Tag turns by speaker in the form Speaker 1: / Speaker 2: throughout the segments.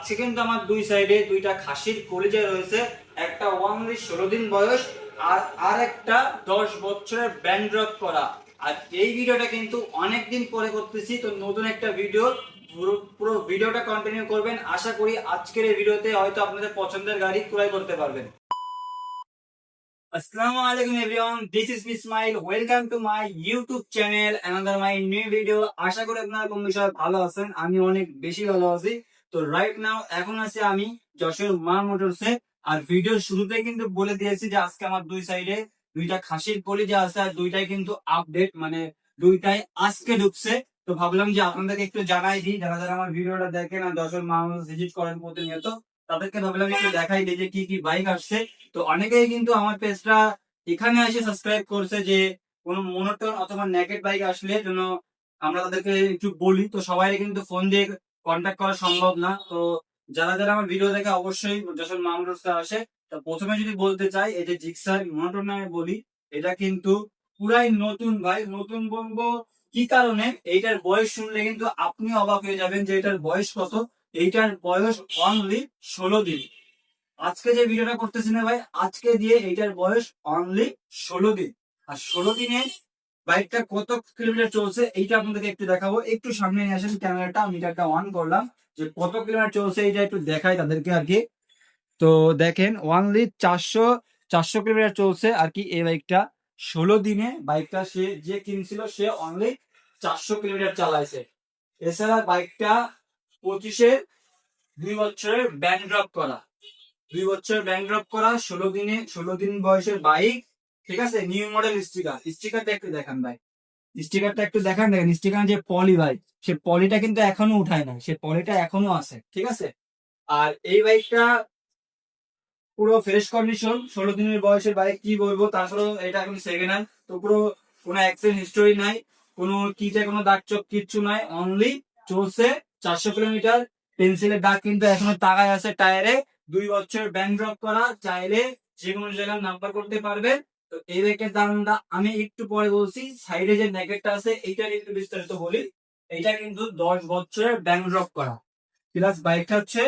Speaker 1: আজকে কিন্তু আমার দুই সাইডে দুইটা খাসির কলিজা রয়েছে। একটা ওয়ানলি ষোলো দিন বয়স আর আর একটা দশ বছরের ব্যান্ড করা। আর এই ভিডিওটা কিন্তু অনেক দিন পরে করতেছি, তো নতুন একটা ভিডিও পুরো ভিডিওটা কন্টিনিউ করবেন। আশা করি আজকের এই ভিডিওতে হয়তো আপনাদের পছন্দের গাড়ি ক্রয় করতে পারবেন। আসসালামু আলাইকুম everyone this is me smile welcome to my YouTube channel another my new video আশা করি আপনারা বিষয়ে ভালো আছেন, আমি অনেক বেশি ভালো আছি। তো রাইট নাও এখন আছি আমি যশোর মা মোটরসে আর ভিডিও শুরুতে কিন্তু বলে দিয়েছি যে আজকে আমার দুই সাইডে দুইটা খাসির কলিজা আছে আর দুইটাই কিন্তু আপডেট মানে দুইটাই আজকে ঢুকছে। তো ভাবলাম যে আপনাদেরকে একটু জানাই দিই, যারা যারা আমার ভিডিওটা দেখেন আর মা ভিজিট করেন প্রতিনিয়ত, তাদেরকে ভাবলাম একটু দেখাই দিই যে কি কি বাইক আসছে। তো অনেকেই কিন্তু আমার পেজটা এখানে এসে সাবস্ক্রাইব করছে যে কোনো মোনোটন অথবা নেকেট বাইক আসলে যেন আমরা তাদেরকে একটু বলি। তো সবাই কিন্তু ফোন দিয়ে কন্ট্যাক্ট করা সম্ভব না। তো যারা যারা আমার ভিডিও দেখে অবশ্যই যশোর মামরোসটা আসে। তো প্রথমে যদি বলতে চাই, এই যে জিক্সার মোনোটন নামে বলি, এটা কিন্তু পুরাই নতুন ভাই, নতুন বলব কি কারণে? এইটার বয়স শুনলে কিন্তু আপনি অবাক হয়ে যাবেন যে এটার বয়স কত। এইটার বয়স অনলি ষোলো দিন। আজকে যে ভিডিওটা করতেছি না ভাই, আজকে দিয়ে এইটার বয়স অনলি ষোলো দিন। আর ষোলো দিনে বাইকটা কত কিলোমিটার চলছে এইটা আপনাদেরকে একটু দেখাবো। একটু সামনে নিয়ে আসেন ক্যামেরাটা মিটারটা অন করলাম। যে কত কিলোমিটার চলছে এইটা একটু দেখাই তাদেরকে আর কি। তো দেখেন অনলি চারশো চারশো কিলোমিটার চলছে আর কি এই বাইকটা। ষোলো দিনে বাইকটা সে যে কিনছিল, সে অনলি চারশো কিলোমিটার চালাইছে। এছাড়া বাইকটা পঁচিশে দুই বছরের ব্যাংক ড্রপ করা। দুই বছরের ব্যাংক ড্রপ করা, ষোলো দিনে, ষোলো দিন বয়সের বাইক ঠিক আছে? নিউ মডেল স্টিকার স্টিকারটা একটু দেখান ভাই। স্টিকারটা একটু দেখান, দেখেন স্টিকার যে পলি ভাই, সে পলিটা কিন্তু এখনও উঠায় না সে পলিটা এখনও আছে, ঠিক আছে? আর এই বাইকটা পুরো ফ্রেশ কন্ডিশন ষোলো দিনের বয়সের বাইক কি বলব? তাছাড়াও এটা এখন সেকেন্ড হ্যান্ড তো পুরো কোনো অ্যাক্সিডেন্ট হিস্টোরি নাই, কোনো কিটে কোনো দাগ চোখ কিচ্ছু নাই অনলি চলছে চারশো কিলোমিটার পেন্সিলের দাগ কিন্তু এখনও তাগায় আছে টায়ারে দুই বছর ব্যাংক ড্রপ করা, চাইলে যে কোনো জায়গায় নাম্বার করতে পারবে তো এই বাইকের দামটা আমি একটু পরে বলছি, সাইডে যে নেকেটটা আছে এইটার একটু বিস্তারিত বলি। এটা কিন্তু দশ বছরের ব্যাংক ড্রপ করা। প্লাস বাইকটা হচ্ছে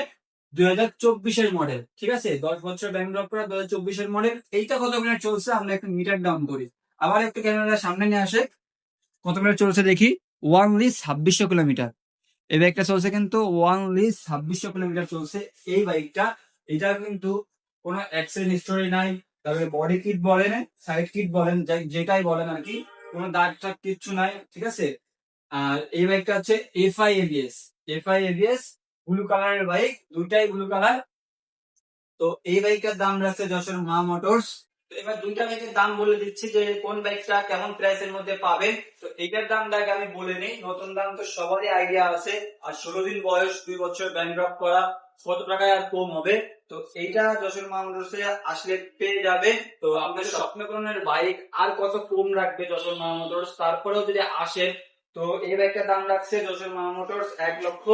Speaker 1: দুই হাজার চব্বিশের মডেল ঠিক আছে? দশ বছর ব্যাংক ড্রপ করা দু হাজার চব্বিশের মডেল এইটা কত মিনিট চলছে? আমরা একটু মিটার ডাউন করি। আবার একটু ক্যামেরা সামনে নিয়ে আসে। কত মিনিট চলছে দেখি? ওয়ানলি ছাব্বিশশো কিলোমিটার। এই বাইকটা চলছে কিন্তু ওয়ানলি ছাব্বিশশো কিলোমিটার চলছে। এই বাইকটা, এটা কিন্তু কোনো অ্যাক্সিডেন্ট হিস্টোরি নাই। তারপরে বডি কিট বলেন সাইড কিট বলেন যেটাই বলেন আর কি, কোনো দাগ টাগ কিচ্ছু নাই, ঠিক আছে? আর এই বাইকটা হচ্ছে FI ABS FI ABS blue কালারের বাইক দুইটাই ব্লু কালার তো এই বাইকটার দাম রাখছে যশোর মা মোটরস এবার দুইটা বাইকের দাম বলে দিচ্ছি যে কোন বাইকটা কেমন প্রাইসের মধ্যে পাবেন। তো এইটার দাম আগে আমি বলে নিই, নতুন দাম তো সবারই আইডিয়া আছে। আর ষোলো দিন বয়স, দুই বছর ব্যাংক ড্রপ করা, কত টাকায় আর কম হবে? তো এইটা যশোর মা আসলে পেয়ে যাবে। তো আপনার স্বপ্ন পূরণের বাইক আর কত কম রাখবে যশোর মা মোটরস তারপরেও যদি আসে তো এই বাইকটার দাম রাখছে যশোর মা এক লক্ষ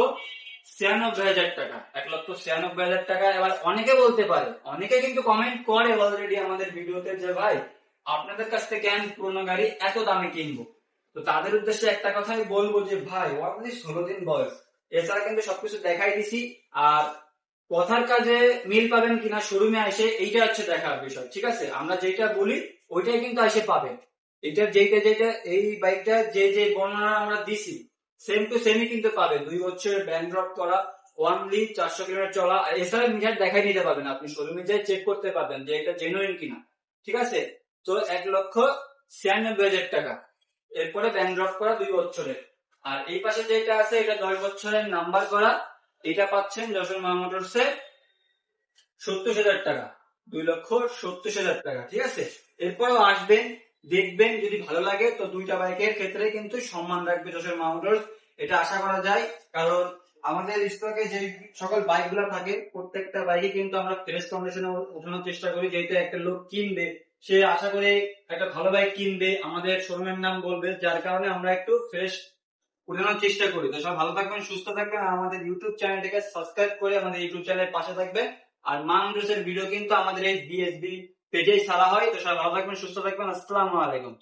Speaker 1: ছিয়ানব্বই হাজার টাকা। এক লক্ষ ছিয়ানব্বই হাজার টাকা। এবার অনেকে বলতে পারে, অনেকে কিন্তু কমেন্ট করে অলরেডি আমাদের ভিডিওতে যে, ভাই, আপনাদের কাছ থেকে আমি পুরোনো গাড়ি এত দামে কিনবো? তো তাদের উদ্দেশ্যে একটা কথাই বলব যে, ভাই অনলি ষোলো দিন বয়স। এছাড়া কিন্তু সবকিছু দেখাই দিছি। আর কথার কাজে মিল পাবেন কিনা শোরুমে এসে এইটা হচ্ছে দেখার বিষয়, ঠিক আছে? আমরা যেটা বলি, ওইটাই কিন্তু এসে পাবেন। এটা যেটা যেটা এই বাইকটা যে যে বর্ণনা আমরা দিছি সেম টু সেমই কিন্তু পাবেন। দুই বছর ব্যাংক ড্রপ করা ওয়ানলি চারশো কিলোমিটার চলা এছাড়া মিটার দেখাই নিতে পারবেন। আপনি শোরুমে যাই চেক করতে পারবেন যে এটা জেনুইন কিনা, ঠিক আছে? তো এক লক্ষ ছিয়ানব্বই হাজার টাকা। এরপরে ব্যাংক ড্রপ করা দুই বছরের। আর এই পাশে যেটা আছে, এটা দশ বছরের নাম্বার করা এটা পাচ্ছেন যশোর মা মোটরসে সত্তর হাজার টাকা। দুই লক্ষ সত্তর হাজার টাকা, ঠিক আছে? এরপরেও আসবেন, দেখবেন, যদি ভালো লাগে, তো দুইটা বাইকের ক্ষেত্রে কিন্তু সম্মান রাখবে যশোর মা মোটরস এটা আশা করা যায়, কারণ আমাদের স্টকে যে সকল বাইকগুলা থাকে, প্রত্যেকটা বাইকে কিন্তু আমরা ফ্রেশ কন্ডিশনে ওঠানোর চেষ্টা করি, যেহেতু একটা লোক কিনবে, সে আশা করে একটা ভালো বাইক কিনবে, আমাদের শোরুমের নাম বলবে, যার কারণে আমরা একটু ফ্রেশ উঠানোর চেষ্টা করি। তো সব ভালো থাকবেন, সুস্থ থাকবেন, আর আমাদের ইউটিউব চ্যানেলটাকে সাবস্ক্রাইব করে আমাদের ইউটিউব চ্যানেলের পাশে থাকবে আর মানুষের ভিডিও কিন্তু আমাদের এই বিএসবি পেজেই ছাড়া হয়। তো সব ভালো থাকবেন, সুস্থ থাকবেন। আসসালামু আলাইকুম।